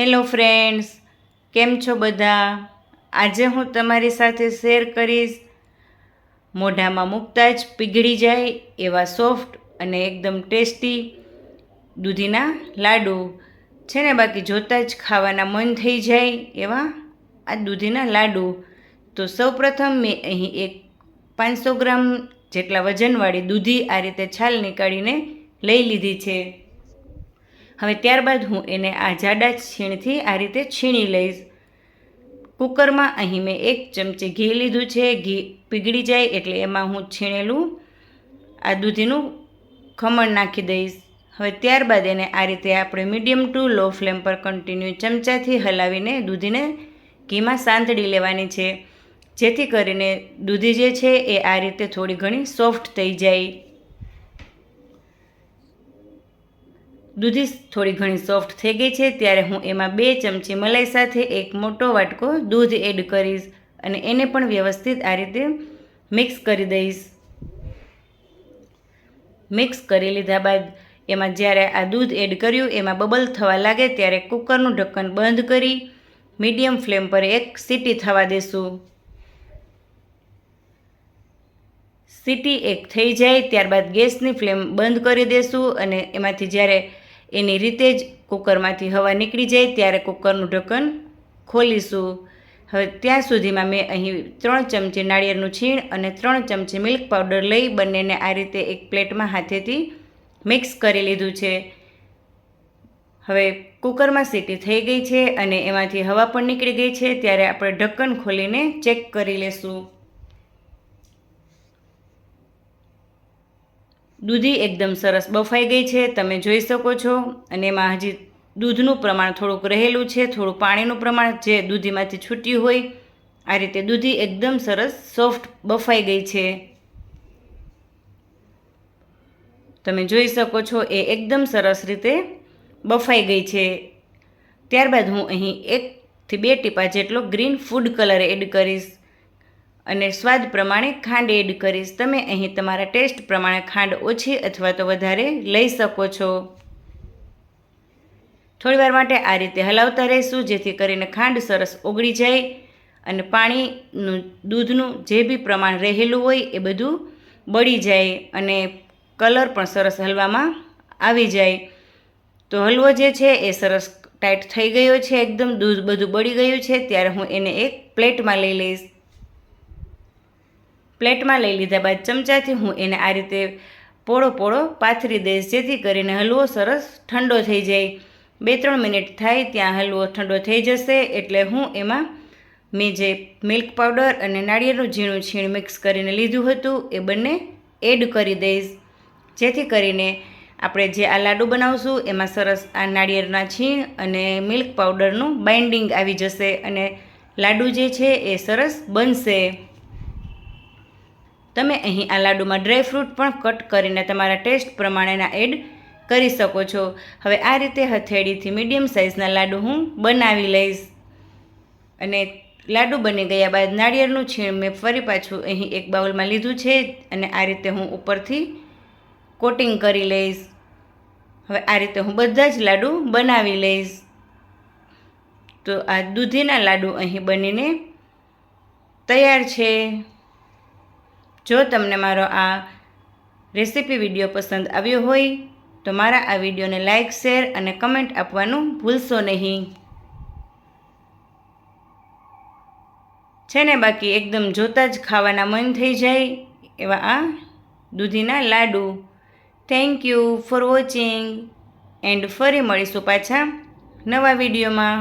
Hello friends, કેમ છો બધા? આજે હું તમારી સાથે શેર કરીશ, મોઢામાં મૂકતા જ પીગળી જાય એવા સોફ્ટ અને એકદમ ટેસ્ટી દૂધીના લાડુ છે ને બાકી જોતાં જ ખાવાના મન થઈ જાય એવા આ દૂધીના લાડુ. તો સૌપ્રથમ મેં અહીં એક પાંચસો ગ્રામ જેટલા વજનવાળી દૂધી આ રીતે છાલ નીકાળીને લઈ લીધી છે. હવે ત્યારબાદ હું એને આ જાડા છીણથી આ રીતે છીણી લઈશ. કુકરમાં અહીં મેં એક ચમચી ઘી લીધું છે. ઘી પીગળી જાય એટલે એમાં હું છીણેલું આ દૂધીનું ખમણ નાખી દઈશ. હવે ત્યારબાદ એને આ રીતે આપણે મીડિયમ ટુ લો ફ્લેમ પર કન્ટિન્યુ ચમચાથી હલાવીને દૂધીને ઘીમાં સાંતળી લેવાની છે. જેથી કરીને દૂધી જે છે એ આ રીતે થોડી ઘણી સોફ્ટ થઈ જાય. દૂધી થોડી ઘણી સોફ્ટ થઈ ગઈ છે, ત્યારે હું એમાં બે ચમચી મલાઈ સાથે એક મોટો વાટકો દૂધ એડ કરીશ અને એને પણ વ્યવસ્થિત આ રીતે મિક્સ કરી દઈશ. મિક્સ કરી લીધા બાદ એમાં જ્યારે આ દૂધ એડ કર્યું, એમાં બબલ થવા લાગે ત્યારે કુકરનું ઢક્કન બંધ કરી મીડિયમ ફ્લેમ પર એક સીટી થવા દેશું. સીટી એક થઈ જાય, ત્યારબાદ ગેસની ફ્લેમ બંધ કરી દેશું અને એમાંથી જ્યારે એની રીતે જ કુકરમાંથી હવા નીકળી જાય ત્યારે કુકરનું ઢક્કન ખોલીશું. હવે ત્યાં સુધીમાં મેં અહીં ત્રણ ચમચી નાળિયેરનું છીણ અને ત્રણ ચમચી મિલ્ક પાવડર લઈ બંનેને આ રીતે એક પ્લેટમાં હાથેથી મિક્સ કરી લીધું છે. હવે કુકરમાં સીટી થઈ ગઈ છે અને એમાંથી હવા પણ નીકળી ગઈ છે, ત્યારે આપણે ઢક્કન ખોલીને ચેક કરી લેશું. દૂધી એકદમ સરસ બફાઈ ગઈ છે, તમે જોઈ શકો છો. અને એમાં હજી દૂધનું પ્રમાણ થોડુંક રહેલું છે, થોડું પાણીનું પ્રમાણ જે દૂધીમાંથી છૂટ્યું હોય, આ રીતે દૂધી એકદમ સરસ સોફ્ટ બફાઈ ગઈ છે. તમે જોઈ શકો છો, એ એકદમ સરસ રીતે બફાઈ ગઈ છે. ત્યારબાદ હું અહીં એકથી બે ટીપા જેટલો ગ્રીન ફૂડ કલર એડ કરીશ. અને સ્વાદ પ્રમાણે ખાંડ એડ કરીશ. તમે અહીં તમારા ટેસ્ટ પ્રમાણે ખાંડ ઓછી અથવા તો વધારે લઈ શકો છો. થોડીવાર માટે આ રીતે હલાવતા રહીશું, જેથી કરીને ખાંડ સરસ ઓગળી જાય અને પાણીનું, દૂધનું જે બી પ્રમાણ રહેલું હોય એ બધું બળી જાય અને કલર પણ સરસ હલવામાં આવી જાય. તો હલવો જે છે એ સરસ ટાઈટ થઈ ગયો છે, એકદમ દૂધ બધું બળી ગયું છે, ત્યારે હું એને એક પ્લેટમાં લઈ લઈશ. પ્લેટમાં લઈ લીધા બાદ ચમચાથી હું એને આ રીતે પોળો પોળો પાથરી દઈશ, જેથી કરીને હલવો સરસ ઠંડો થઈ જાય. બે ત્રણ મિનિટ થાય ત્યાં હલવો ઠંડો થઈ જશે એટલે હું એમાં મેં જે મિલ્ક પાવડર અને નાળિયેરનું ઝીણું છીણ મિક્સ કરીને લીધું હતું એ બંને એડ કરી દઈશ. જેથી કરીને આપણે જે આ લાડુ બનાવશું એમાં સરસ આ નાળિયેરના છીણ અને મિલ્ક પાવડરનું બાઇન્ડિંગ આવી જશે અને લાડુ જે છે એ સરસ બનશે. તમે અહીં આ લાડુમાં ડ્રાયફ્રૂટ પણ કટ કરીને તમારા ટેસ્ટ પ્રમાણેના એડ કરી શકો છો. હવે આ રીતે હથેળીથી મીડિયમ સાઇઝના લાડુ હું બનાવી લઈશ. અને લાડુ બની ગયા બાદ નાળિયેરનું છીણ મેં ફરી પાછું અહીં એક બાઉલમાં લીધું છે અને આ રીતે હું ઉપરથી કોટિંગ કરી લઈશ. હવે આ રીતે હું બધા જ લાડુ બનાવી લઈશ. તો આ દૂધીના લાડુ અહીં બનીને તૈયાર છે. જો તમને મારો આ રેસીપી વીડિયો પસંદ આવ્યો હોય, તો મારા આ વિડીયોને લાઇક શેર અને કમેન્ટ આપવાનું ભૂલશો નહીં. છે ને બાકી એકદમ જોતાં જ ખાવાના મન થઈ જાય એવા આ દૂધીના laddu. Thank you for watching and ફરી મળીશું પાછા નવા વિડીયોમાં.